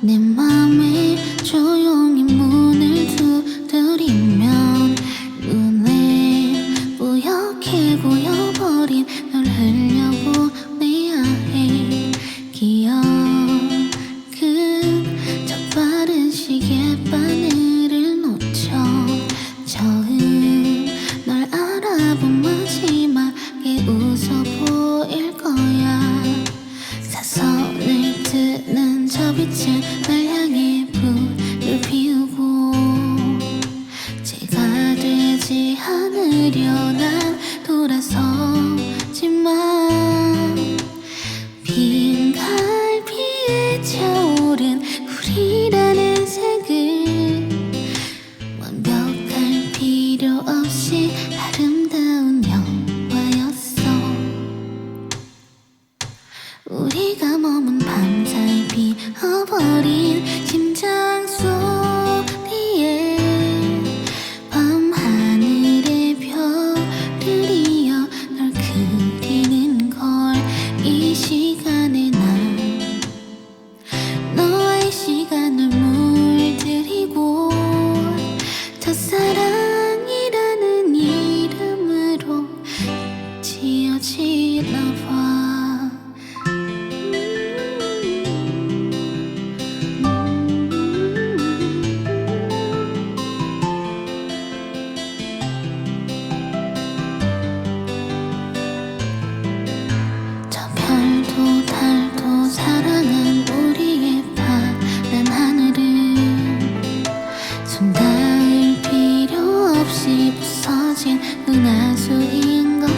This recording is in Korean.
내 맘. 드는 저 빛에 날 향해 불을 피우고 제가 되지 않으려 난 돌아서지만 빈 갈비에 차오른 불이라는 색을 완벽할 필요 없이 아름다운 영화였어. 우리가 머문 버린 심장 소리에 밤하늘의 별들이여 널 그리는 걸 이시 집 서진 은하수인 것